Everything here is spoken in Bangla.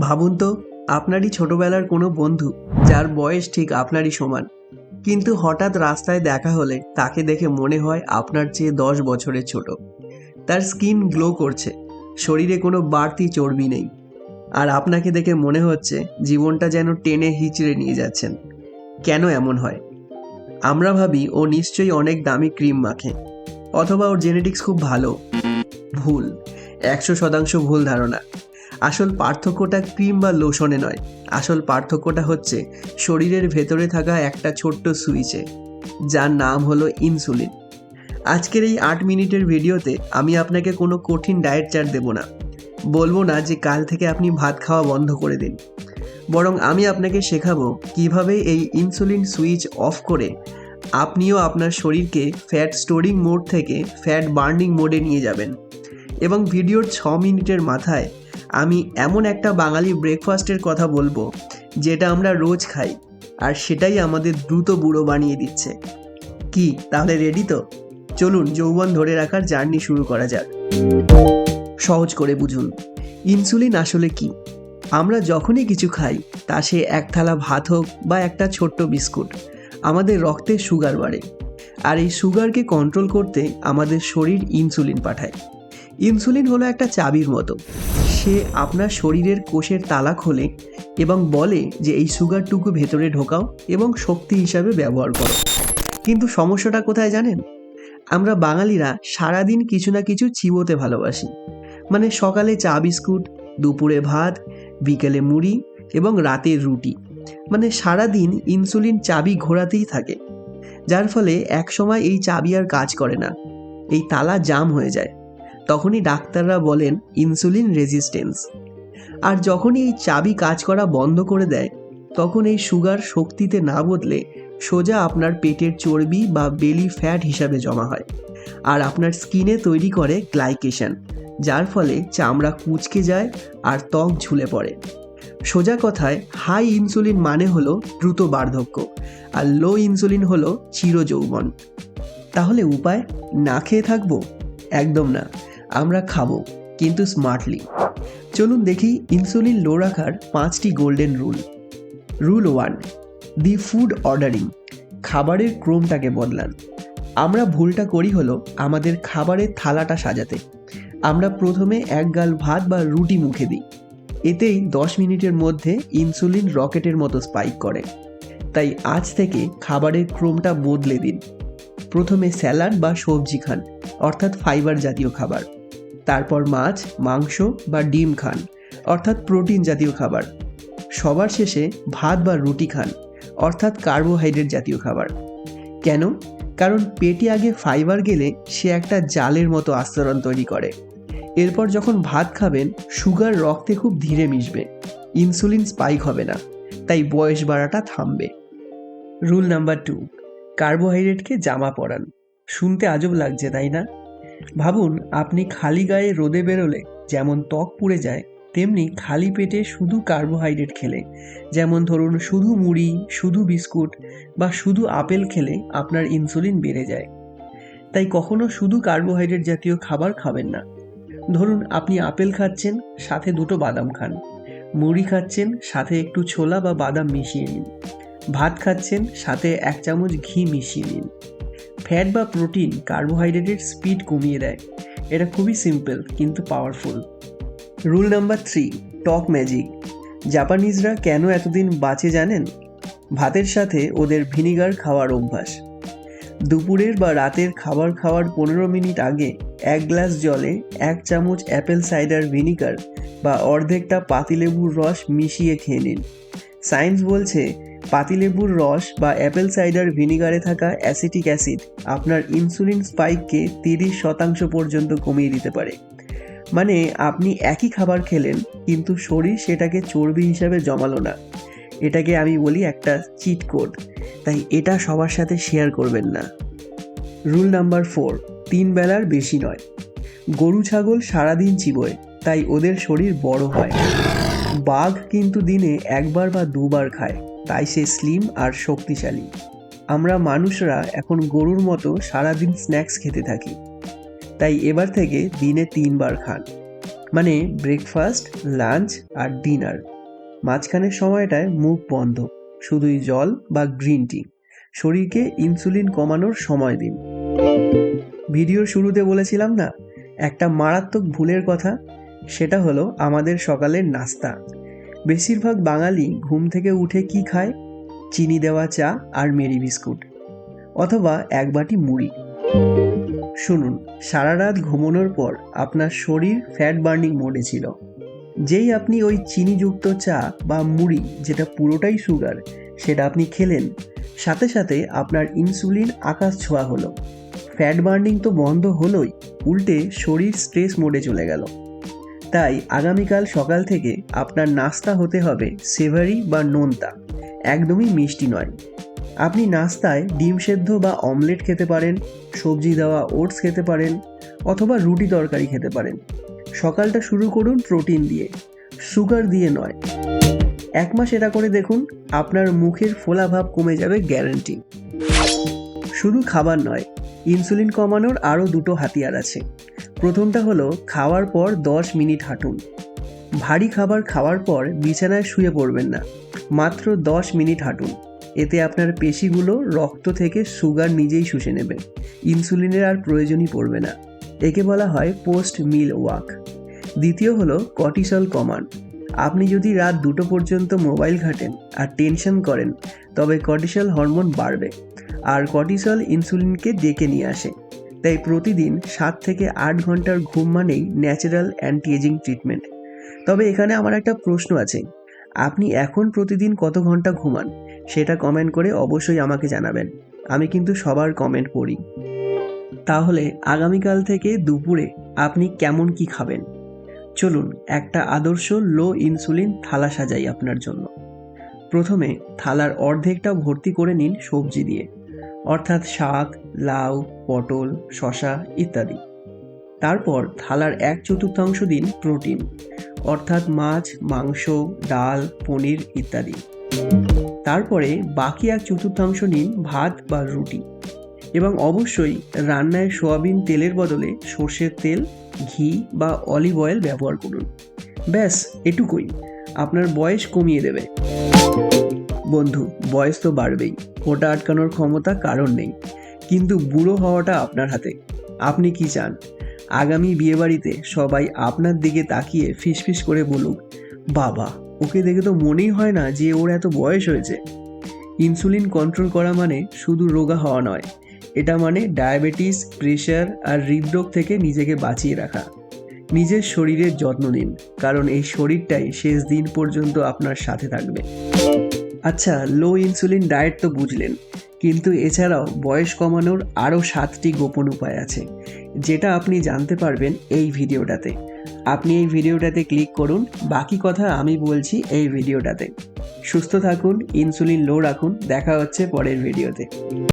ভাবুন তো, আপনারই ছোটবেলার কোনো বন্ধু, যার বয়স ঠিক আপনারই সমান। কিন্তু হঠাৎ রাস্তায় দেখা হলে তাকে দেখে মনে হয় আপনার চেয়ে দশ বছরের ছোট। তার স্কিন গ্লো করছে, শরীরে কোনো বাড়তি চর্বি নেই। আর আপনাকে দেখে মনে হচ্ছে জীবনটা যেন টেনে হিচড়ে নিয়ে যাচ্ছেন। কেন এমন হয়? আমরা ভাবি ও নিশ্চয়ই অনেক দামি ক্রিম মাখে, অথবা ওর জেনেটিক্স খুব ভালো। ভুল, একশো শতাংশ ভুল ধারণা। আসল পার্থক্যটা ক্রিম বা লোশনে নয়। আসল পার্থক্যটা হচ্ছে শরীরের ভেতরে থাকা একটা ছোট্ট সুইচে, যার নাম হলো ইনসুলিন। আজকের এই আট মিনিটের ভিডিওতে আমি আপনাকে কোনো কঠিন ডায়েট চার্ট দেবো না। বলব না যে কাল থেকে আপনি ভাত খাওয়া বন্ধ করে দিন। বরং আমি আপনাকে শেখাবো কীভাবে এই ইনসুলিন সুইচ অফ করে আপনিও আপনার শরীরকে ফ্যাট স্টোরিং মোড থেকে ফ্যাট বার্নিং মোডে নিয়ে যাবেন। এবং ভিডিওর ছ মিনিটের মাথায় আমি এমন একটা বাঙালি ব্রেকফাস্টের কথা বলব, যেটা আমরা রোজ খাই, আর সেটাই আমাদের দ্রুত বুড়ো বানিয়ে দিচ্ছে। কি, তাহলে রেডি তো? চলুন যৌবন ধরে রাখার জার্নি শুরু করা যাক। সহজ করে বুঝুন ইনসুলিন আসলে কি? আমরা যখনই কিছু খাই, তা সে এক থালা ভাত হোক বা একটা ছোট্ট বিস্কুট, আমাদের রক্তে সুগার বাড়ে, আর এই সুগারকে কন্ট্রোল করতে আমাদের শরীর ইনসুলিন পাঠায়। ইনসুলিন হলো একটা চাবির মতো। সে আপনার শরীরের কোষের তালা খোলে এবং বলে যে এই সুগারটুকু ভেতরে ঢোকাও এবং শক্তি হিসাবে ব্যবহার করো। কিন্তু সমস্যাটা কোথায় জানেন? আমরা বাঙালিরা সারাদিন কিছু না কিছু চিবোতে ভালোবাসি। মানে সকালে চা বিস্কুট, দুপুরে ভাত, বিকেলে মুড়ি এবং রাতের রুটি। মানে সারাদিন ইনসুলিন চাবি ঘোরাতেই থাকে। যার ফলে একসময় এই চাবি আর কাজ করে না। এই তালা জাম হয়ে যায়। তখনই ডাক্তাররা বলেন ইনসুলিন রেজিস্ট্যান্স আর যখনই এই চাবি কাজ করা বন্ধ করে দেয়, তখন এই সুগার শক্তিতে না বদলে সোজা আপনার পেটের চর্বি বা বেলি ফ্যাট হিসাবে জমা হয়। আর আপনার স্কিনে তৈরি করে গ্লাইকেশন, যার ফলে চামড়া কুচকে যায় আর ত্বক ঝুলে পড়ে। সোজা কথায়, হাই ইনসুলিন মানে হলো দ্রুত বার্ধক্য, আর লো ইনসুলিন হলো চিরযৌবন। তাহলে উপায়, না খেয়ে থাকব? একদম না। আমরা খাব, কিন্তু স্মার্টলি চলুন দেখি ইনসুলিন লো রাখার পাঁচটি golden rule rule one the food ordering খাবারের ক্রমটাকে বদলান। আমরা ভুলটা করি হলো আমাদের খাবারের থালাটা সাজাতে। আমরা প্রথমে এক গাল ভাত বা রুটি মুখে দিই। এতেই দশ মিনিটের মধ্যে ইনসুলিন রকেটের মতো স্পাইক করে। তাই আজ থেকে খাবারের ক্রমটা বদলে দিন। প্রথমে স্যালাড বা সবজি খান, অর্থাৎ ফাইবার জাতীয় খাবার। তারপর মাছ, মাংস বা ডিম খান, অর্থাৎ প্রোটিন জাতীয় খাবার। সবার শেষে ভাত বা রুটি খান, অর্থাৎ কার্বোহাইড্রেট জাতীয় খাবার। কেন? কারণ পেটে আগে ফাইবার গেলে সে একটা জালের মতো আস্তরণ তৈরি করে। এরপর যখন ভাত খাবেন, সুগার রক্তে খুব ধীরে মিশবে, ইনসুলিন স্পাইক হবে না, তাই বয়স বাড়াটা থামবে। রুল নাম্বার টু, কার্বোহাইড্রেটকে জামা পরান। শুনতে আজব লাগছে, তাই না? ভাবুন, আপনি খালি গায়ে রোদে বেরোলে যেমন ত্বক পুড়ে যায়, তেমনি খালি পেটে শুধু কার্বোহাইড্রেট খেলে। যেমন ধরুন, শুধু মুড়ি, শুধু বিস্কুট বা শুধু আপেল খেলে আপনার ইনসুলিন বেড়ে যায়। তাই কখনো শুধু কার্বোহাইড্রেট জাতীয় খাবার খাবেন না। ধরুন, আপনি আপেল খাচ্ছেন, সাথে দুটো বাদাম খান। মুড়ি খাচ্ছেন, সাথে একটু ছোলা বা বাদাম মিশিয়ে নিন। ভাত খাচ্ছেন, সাথে এক চামচ ঘি মিশিয়ে নিন। ফ্যাট বা প্রোটিন কার্বোহাইড্রেটের স্পিড কমিয়ে দেয়। এটা খুবই সিম্পল, কিন্তু powerful. Rule number three, talk magic. জাপানিজরা কেন এতদিন বাঁচে জানেন? ভাতের সাথে ওদের ভিনিগার খাওয়ার অভ্যাস। দুপুরের বা রাতের খাবার খাওয়ার পনেরো মিনিট আগে এক গ্লাস জলে এক চামচ অ্যাপেল সাইডার ভিনিগার বা অর্ধেকটা পাতিলেবুর রস মিশিয়ে খেয়ে নিন। সায়েন্স বলছে পাতিলেবুর রস বা অ্যাপেল সাইডার ভিনিগারে থাকা অ্যাসিটিক অ্যাসিড আপনার ইনসুলিন স্পাইককে তিরিশ শতাংশ পর্যন্ত কমিয়ে দিতে পারে। মানে আপনি একই খাবার খেলেন, কিন্তু শরীর সেটাকে চর্বি হিসাবে জমালো না। এটাকে আমি বলি একটা চিট কোড তাই এটা সবার সাথে শেয়ার করবেন না। রুল নাম্বার ফোর তিন বেলার বেশি নয়। গরু, ছাগল সারাদিন চিবোয়, তাই ওদের শরীর বড় হয়। বাঘ কিন্তু দিনে একবার বা দুবার খায়। তাই সে স্লিম আর শক্তিশালী। আমরা মানুষরা এখন গরুর মতো সারাদিন স্ন্যাক্স খেতে থাকি। তাই এবার থেকে দিনে তিনবার খান। মানে ব্রেকফাস্ট, লাঞ্চ আর ডিনার। মাঝখানের সময়টায় মুখ বন্ধ। শুধুই জল বা গ্রিন টি। শরীরকে ইনসুলিন কমানোর সময় দিন। ভিডিওর শুরুতে বলেছিলাম না, একটা মারাত্মক ভুলের কথা? সেটা হলো আমাদের সকালের নাস্তা। বেশিরভাগ বাঙালি ঘুম থেকে উঠে কি খায়? চিনি দেওয়া চা আর মেরি বিস্কুট, অথবা এক বাটি মুড়ি। শুনুন, সারা রাত ঘুমানোর পর আপনার শরীর ফ্যাট বার্নিং মোডে ছিল। যেই আপনি ওই চিনিযুক্ত চা বা মুড়ি, যেটা পুরোটাই সুগার সেটা আপনি খেলেন, সাথে সাথে আপনার ইনসুলিন আকাশ ছোঁয়া হলো। ফ্যাট বার্নিং তো বন্ধ হলোই, উল্টে শরীর স্ট্রেস মোডে চলে গেল। তাই আগামীকাল সকাল থেকে আপনার নাস্তা হতে হবে সেভারি বা নোনতা। একদমই মিষ্টি নয়। আপনি নাস্তায় ডিম সেদ্ধ বা অমলেট খেতে পারেন, সবজি দেওয়া ওটস খেতে পারেন, অথবা রুটি তরকারি খেতে পারেন। সকালটা শুরু করুন প্রোটিন দিয়ে, সুগার দিয়ে নয়। এক মাস এটা করে দেখুন, আপনার মুখের ফোলাভাব কমে যাবে গ্যারান্টি। শুধু খাবার নয় ইনসুলিন কমানোর আরও দুটো হাতিয়ার আছে। প্রথমটা হলো, খাওয়ার পর দশ মিনিট হাঁটুন। ভারী খাবার খাওয়ার পর বিছানায় শুয়ে পড়বেন না। মাত্র দশ মিনিট হাঁটুন। এতে আপনার পেশিগুলো রক্ত থেকে সুগার নিজেই শুষে নেবে। ইনসুলিনের আর প্রয়োজনই পড়বে না। একে বলা হয় পোস্ট মিল ওয়াক। দ্বিতীয় হলো কটিসল কমান। আপনি যদি রাত দুটো পর্যন্ত মোবাইল ঘাটেন আর টেনশন করেন, তবে কর্টিসল হরমোন বাড়বে আর কর্টিসল ইনসুলিনকে ডেকে নিয়ে আসে। তাই প্রতিদিন সাত থেকে আট ঘণ্টার ঘুম মানেই ন্যাচারাল অ্যান্টি এজিং ট্রিটমেন্ট। তবে এখানে আমার একটা প্রশ্ন আছে, আপনি এখন প্রতিদিন কত ঘণ্টা ঘুমান? সেটা কমেন্ট করে অবশ্যই আমাকে জানাবেন। আমি কিন্তু সবার কমেন্ট পড়ি। তাহলে আগামীকাল থেকে দুপুরে আপনি কেমন কি খাবেন? চলুন একটা আদর্শ লো ইনসুলিন থালা সাজাই আপনার জন্য। প্রথমে থালার অর্ধেকটা ভর্তি করে নিন সবজি দিয়ে, অর্থাৎ শাক, লাউ, পটল শশা ইত্যাদি। তারপর থালার এক চতুর্থাংশ দিন প্রোটিন, অর্থাৎ মাছ, মাংস, ডাল, পনির ইত্যাদি। তারপরে বাকি এক চতুর্থাংশ নিন ভাত বা রুটি এবং অবশ্যই রান্নায় সোয়াবিন তেলের বদলে সর্ষের তেল ঘি বা অলিভ অয়েল ব্যবহার করুন। ব্যাস, এটুকুই। আপনার বয়স কমিয়ে দেবে। বন্ধু, বয়স তো বাড়বেই। ওটা আটকানোর ক্ষমতা কারণ নেই। কিন্তু বুড়ো হওয়াটা আপনার হাতে। আপনি কি চান? আগামী বিয়েবাড়িতে সবাই আপনার দিকে তাকিয়ে ফিসফিস করে বলুক, বাবা, ওকে দেখে তো মনেই হয় না যে ওর এত বয়স হয়েছে। ইনসুলিন কন্ট্রোল করা মানে শুধু রোগা হওয়া নয়। এটা মানে ডায়াবেটিস, প্রেশার আর হৃদরোগ থেকে নিজেকে বাঁচিয়ে রাখা। নিজের শরীরের যত্ন নিন, কারণ এই শরীরটাই শেষ দিন পর্যন্ত আপনার সাথে থাকবে। আচ্ছা লো ইনসুলিন ডায়েট তো বুঝলেন, কিন্তু এছাড়াও বয়স কমানোর আরও সাতটি গোপন উপায় আছে, যেটা আপনি জানতে পারবেন এই ভিডিওটাতে। আপনি এই ভিডিওটাতে ক্লিক করুন, বাকি কথা আমি বলছি এই ভিডিওটাতে। সুস্থ থাকুন, ইনসুলিন লো রাখুন, দেখা হচ্ছে পরের ভিডিওতে।